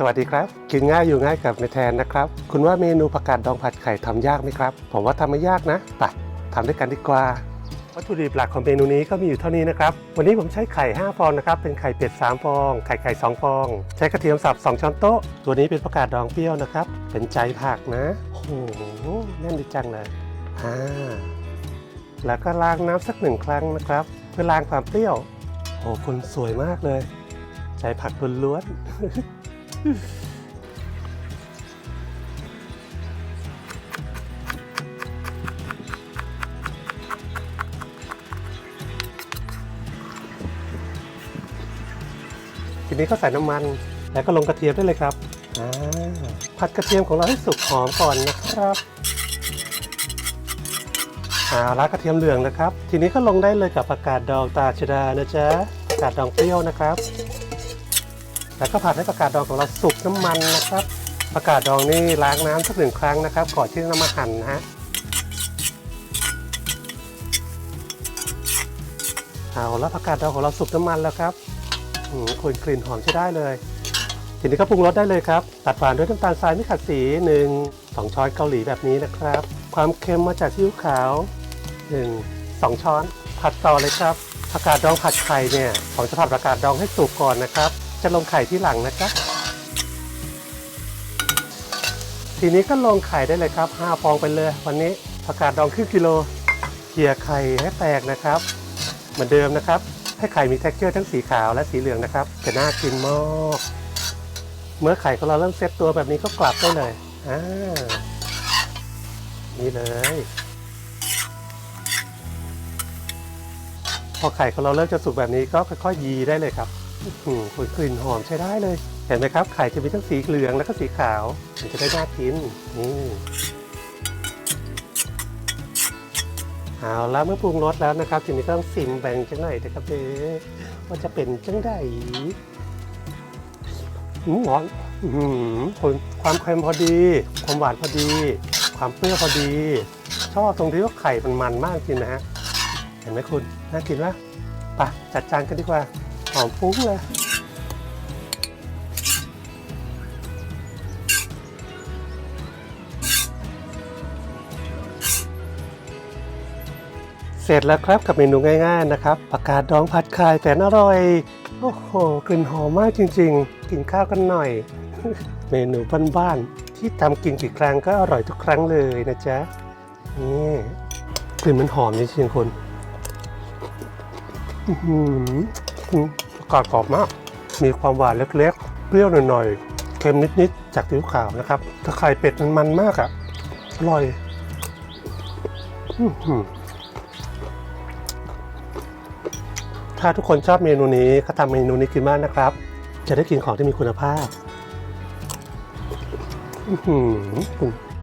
สวัสดีครับ กินง่ายอยู่ง่ายกับเมแทนนะครับ คุณว่าเมนูผักกาดดองผัดไข่ทำยากไหมครับ ผมว่าทำไม่ยากนะไปทำด้วยกันดีกว่า วัตถุดิบหลักของเมนูนี้ก็มีอยู่เท่านี้นะครับ วันนี้ผมใช้ไข่ 5 ฟองนะครับ เป็นไข่เป็ด 3 ฟอง ไข่ไก่2ฟอง ใช้กระเทียมสับ 2 ช้อนโต๊ะ ตัวนี้เป็นผักกาดดองเปรี้ยวนะครับ เป็นใจผักนะ โอ้โห แน่นดีจังเลย อ่า แล้วก็ล้างน้ำสักหนึ่งครั้งนะครับ เพื่อล้างความเปรี้ยว โอ้คุณสวยมากเลย ใจผักล้วนๆ ทีนี้ก็ใส่น้ำมันแล้วก็ลงกระเทียมได้เลยครับผัดกระเทียมของเราให้สุกหอมก่อนนะครับอาละกระเทียมเหลืองนะครับ ทีนี้ก็ลงได้เลยกับผักกาดดองตาชดานะจ๊ะผักกาดดองเปรี้ยวนะครับ แล้วก็ผัดให้ผักกาดดองของเราสุกน้ำมันนะครับผักกาดดองนี่ล้างน้ำสักหนึ่งครั้งนะครับ ก่อนที่จะนำมาหั่นนะฮะเอาแล้วผักกาดดองของเราสุกน้ำมันแล้วครับอืมคุณกลิ่นหอมใช้ได้เลย ทีนี้ก็ปรุงรสได้เลยครับ ตัดหวานด้วยน้ำตาลทรายไม่ขัดสีหนึ่งสองช้อนเกาหลีแบบนี้นะครับ ความเค็มมาจากซีอิ๊วขาวหนึ่งสองช้อน ผัดต่อเลยครับผักกาดดองผัดไข่เนี่ยผมจะผัดผักกาดดองให้สุกก่อนนะครับ จะลงไข่ที่หลังนะครับทีนี้ก็ลงไข่ได้เลยครับ5ฟองไปเลย วันนี้ผักกาดดองครึ่งกิโลเกี่ยไข่ให้แตกนะครับ เหมือนเดิมนะครับ ให้ไข่มี t e x t อร์ทั้งสีขาวและสีเหลืองนะครับจะน่ากินมากเมื่อไข่ของเราเริ่มเซตตัวแบบนี้ก็กลับได้เลยอ่านี่เลย พอไข่ของเราเริ่มจะสุกแบบนี้ก็ค่อยๆยีได้เลยครับ กลิ่นหอมใช้ได้เลย เห็นไหมครับ ไข่จะมีทั้งสีเหลืองและก็สีขาวมันจะได้น่ากินนี่เอาแล้วเมื่อปรุงรสแล้วนะครับทีนี้ก็ต้องซิมแบ่งจังหน่อยนะครับเด้ว่าจะเป็นจังไดอืมหวานอื้อหือคุณความเค็มพอดี ความหวานพอดี ความเปรี้ยวพอดี ชอบตรงที่ว่าไข่มันมันมากจริงนะฮะ เห็นไหมคุณ น่ากินไหมไปจัดจานกันดีกว่า อมฟุ้งเลยเสร็จแล้วครับกับเมนูง่ายๆนะครับผักกาดดองผัดไข่แสนอร่อย โอ้โห กลิ่นหอมมากจริง ๆ กินข้าวกันหน่อย เมนูบ้านๆที่ทำกินกี่ครั้งก็อร่อยทุกครั้งเลยนะจ๊ะนี่กลิ่นมันหอมจริงๆคุณ อื้อหืออืมประกรอบมาก มีความหวานเล็กๆ เปรี้ยวหน่อยๆ เค็มนิดๆ จากซีอิ๊วขาวนะครับ ถ้าไข่เป็ดมันมันมากอะ่ะ อร่อยถ้าทุกคนชอบเมนูนี้ก็ทำเมนูนี้กินมากนะครับ จะได้กินของที่มีคุณภาพ อื้อหือ